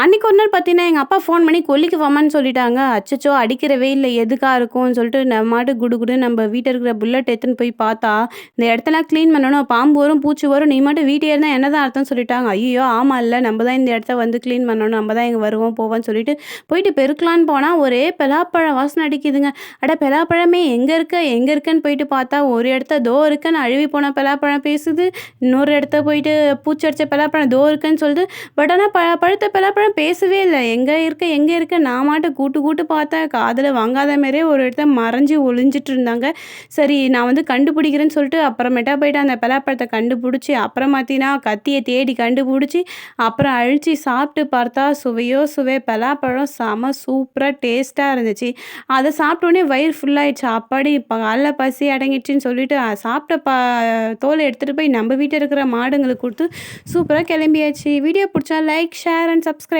அன்றைக்கி ஒரு நாள் பார்த்தீங்கன்னா, எங்கள் அப்பா ஃபோன் பண்ணி கொல்லிக்கு வாமான்னு சொல்லிட்டாங்க. அச்சச்சோ! அடிக்கிறவே இல்லை எதுக்கா இருக்கும்னு சொல்லிட்டு நம்ம மாட்டு குடு குடு நம்ம வீட்டில் இருக்கிற புல்லட் எடுத்துன்னு போய் பார்த்தா, இந்த இடத்தெல்லாம் க்ளீன் பண்ணணும். பாம்பு வரும், பூச்சி வரும். நீ மட்டும் வீட்டே இருந்தால் என்ன என்னதான் அர்த்தம் சொல்லிட்டாங்க. ஆமாம் இல்லை நம்ம தான் இந்த இடத்த வந்து க்ளீன் பண்ணணும். நம்ம தான் இங்கே வருவோம், போவோம்னு சொல்லிட்டு போயிட்டு பெருக்கலான்னு போனால் ஒரே பலாப்பழம் வாசனை அடிக்குதுங்க. அட பலாப்பழமே எங்கே இருக்க? எங்கே இருக்கேன்னு போயிட்டு பார்த்தா, ஒரு இடத்த தோ இருக்கன்னு அழுவி போன பெலாப்பழம் பேசுது. இன்னொரு இடத்த போயிட்டு பூச்சடிச்ச பலாப்பழம் தோ இருக்குன்னு சொல்லுது. பட் ஆனால் ப பழுத்த பலாப்பழம் பேசவே இல்லை எங்கே இருக்க? எங்கே இருக்க? நான் மாட்ட கூட்டு கூட்டு பார்த்தேன். காதில் வாங்காத மாரியே ஒரு இடத்த மறைஞ்சு ஒளிஞ்சிட்டு இருந்தாங்க. சரி நான் வந்து கண்டுபிடிக்கிறேன்னு சொல்லிட்டு அப்புறமேட்டா போயிட்டு அந்த பலாப்பழத்தை கண்டுபிடிச்சி அப்புறம் பார்த்தீங்கன்னா கத்தியை தேடி கண்டுபிடிச்சி அப்புறம் அழிச்சு சாப்பிட்டு பார்த்தா, சுவையோ சுவை பலாப்பழம் செம சூப்பராக டேஸ்ட்டாக இருந்துச்சு. அதை சாப்பிட்டோன்னே வயிறு ஃபுல்லாகிடுச்சு அப்பாடி இப்போ காலைல பசி அடங்கிடுச்சின்னு சொல்லிட்டு, சாப்பிட்ட பா தோலை எடுத்துகிட்டு போய் நம்ம வீட்டில் இருக்கிற மாடுங்களுக்கு கொடுத்து சூப்பராக கிளம்பியாச்சு. வீடியோ பிடிச்சா like, share and subscribe.